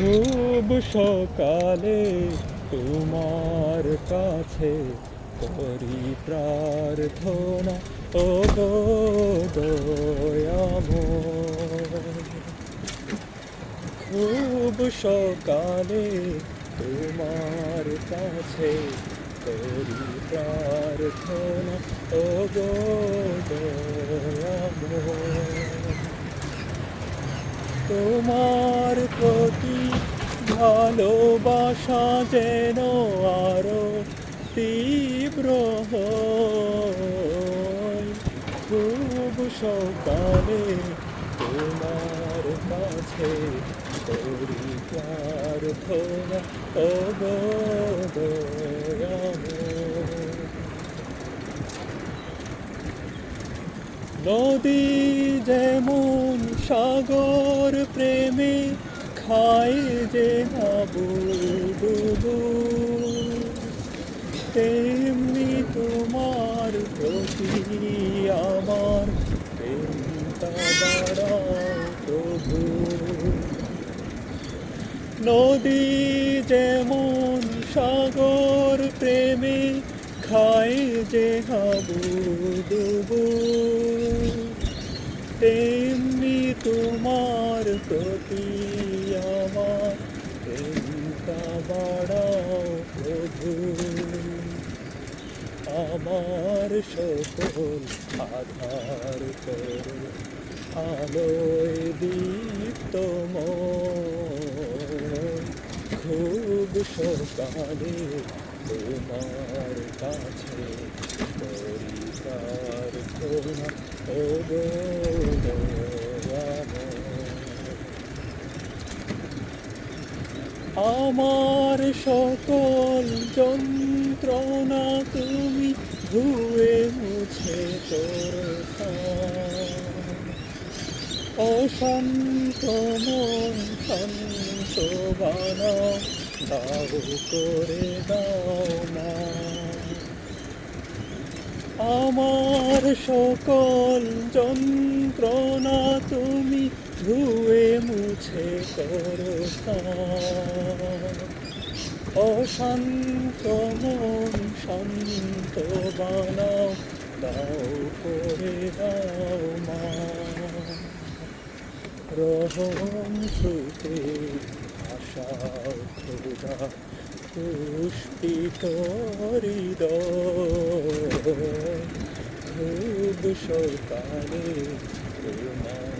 খুব সকালে তোমার কাছে করি প্রার্থনা। ও গো খুব সকালে তোমার কাছে করি প্রার্থনা। ও গো, দয়াময়। তোমার প্রতি ভালোবাসা যেন আরও তীব্র খুব সকালে তোমার কাছে করি নদী যেমন সাগর প্রেমে খায় যে হাবুডুবু। তেমনি তোমার প্রতি আমার প্রভু। নদী যেমন সাগর প্রেমে খায় যে হাবু ডুবু তেমনি আমার বাড়াও প্রভু আমার সকল আধার করো আলোয় দীপ্তময় খুব সকালে তোমার কাছে করি প্রার্থনা ও গো দয়াময়। আমার সকল যন্ত্রণা তুমি ধুয়ে মুছে অশান্ত মন শান্ত বানাও দাও করে দাও না। আমার সকল যন্ত্রণা তুমি ধুয়ে মুছে করো। অশান্ত মন শান্ত বানাও, দাও করে দাও মা রহম সুতে আশা খোদা, পুষ্পিত হৃদয় খুব সকালে তোমার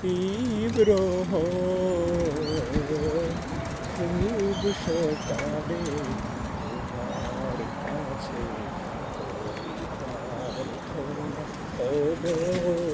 তীব্র। খুব সকালে তোমার কাছে ও